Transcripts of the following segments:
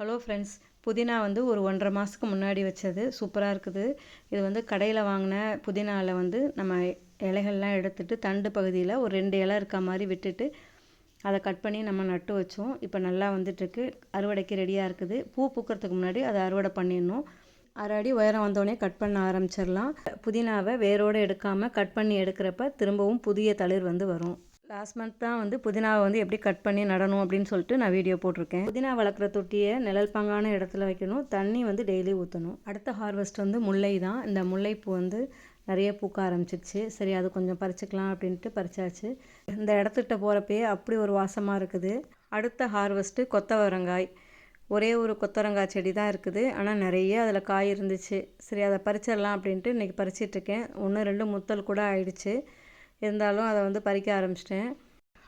Hello friends புதினா வந்து ஒரு ஒன்றரை மாதத்துக்கு முன்னாடி வச்சது. சூப்பராக இருக்குது. இது வந்து கடையில் வாங்கின புதினாவில் வந்து நம்ம இலைகள்லாம் எடுத்துட்டு தண்டு பகுதியில் ஒரு ரெண்டு இலை இருக்க மாதிரி விட்டுட்டு அதை கட் பண்ணி நம்ம நட்டு வச்சோம். இப்போ நல்லா வந்துட்டுருக்கு. அறுவடைக்கு ரெடியாக இருக்குது. பூ பூக்கிறதுக்கு முன்னாடி அதை அறுவடை பண்ணிடணும். அரை அடி உயரம் வந்தோடனே கட் பண்ண ஆரம்பிச்சிடலாம். புதினாவை வேரோடு எடுக்காமல் கட் பண்ணி எடுக்கிறப்ப திரும்பவும் புதிய தளிர் வந்து வரும். லாஸ்ட் மந்த் தான் வந்து புதினாவை வந்து எப்படி கட் பண்ணி நடணும் அப்படின்னு சொல்லிட்டு நான் வீடியோ போட்டிருக்கேன். புதினா வளர்க்குற தொட்டியை நிழல் பங்கான இடத்துல வைக்கணும். தண்ணி வந்து டெய்லி ஊற்றணும் அடுத்த ஹார்வெஸ்ட் வந்து முல்லை தான். இந்த முல்லைப்பூ வந்து நிறைய பூக்க ஆரம்பிச்சிருச்சு. சரி அது கொஞ்சம் பறிச்சுக்கலாம் அப்படின்ட்டு பறிச்சாச்சு. இந்த இடத்துக்கிட்ட போகிறப்பயே அப்படி ஒரு வாசமாக இருக்குது. அடுத்த ஹார்வெஸ்ட்டு கொத்தவரங்காய். ஒரே ஒரு கொத்தவரங்காய் செடி தான் இருக்குது. ஆனால் நிறைய அதில் காய் இருந்துச்சு. சரி அதை பறிச்சிடலாம் அப்படின்ட்டு இன்றைக்கி பறிச்சிட்ருக்கேன் ஒன்று ரெண்டு முத்தல் கூட ஆயிடுச்சு. இருந்தாலும் அதை வந்து பறிக்க ஆரம்பிச்சிட்டேன்.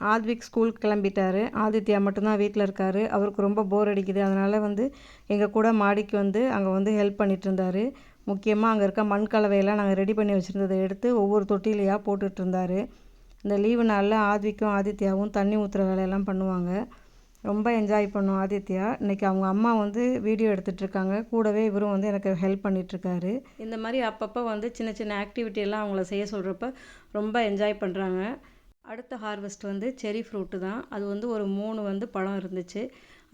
ஆத்விக் ஸ்கூலுக்கு கிளம்பிட்டார். ஆதித்யா மட்டும்தான் வீட்டில் இருக்கார். அவருக்கு ரொம்ப போர் அடிக்குது. அதனால் வந்து எங்கள் கூட மாடிக்கு வந்து அங்கே வந்து ஹெல்ப் பண்ணிகிட்டு இருந்தார். முக்கியமாக அங்கே இருக்க மண் கலவையெல்லாம் நாங்கள் ரெடி பண்ணி வச்சுருந்ததை எடுத்து ஒவ்வொரு தொட்டிலையாக போட்டுட்ருந்தார் இந்த லீவு நாளில் ஆத்விக்கும் ஆதித்யாவும் தண்ணி ஊற்றுற வேலையெல்லாம் பண்ணுவாங்க. ரொம்ப என்ஜாய் பண்ணோம் ஆதித்யா. இன்றைக்கி அவங்க அம்மா வந்து வீடியோ எடுத்துகிட்ருக்காங்க கூடவே இவரும் வந்து எனக்கு ஹெல்ப் பண்ணிகிட்ருக்காரு இந்த மாதிரி அப்பப்போ வந்து சின்ன சின்ன ஆக்டிவிட்டி எல்லாம் அவங்கள செய்ய சொல்கிறப்ப ரொம்ப என்ஜாய் பண்ணுறாங்க அடுத்த ஹார்வெஸ்ட் வந்து செரி ஃப்ரூட்டு தான். அது வந்து ஒரு மூணு வந்து பழம் இருந்துச்சு.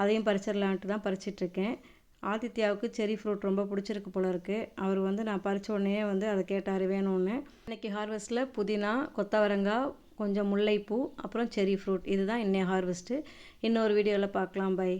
அதையும் பறிச்சிடலான்ட்டு தான் பறிச்சிட்ருக்கேன். ஆதித்யாவுக்கு செரி ஃப்ரூட் ரொம்ப பிடிச்சிருக்கு போல இருக்குது அவர் வந்து நான் பறித்த உடனே வந்து அதை கேட்டார் வேணும்னு. இன்றைக்கி ஹார்வெஸ்ட்டில் புதினா கொத்தவரங்காய் கொஞ்சம் முல்லைப்பூ அப்புறம் செரி ஃப்ரூட். இதுதான் இன்னைய ஹார்வெஸ்ட்டு இன்னொரு வீடியோவில் பார்க்கலாம். பை.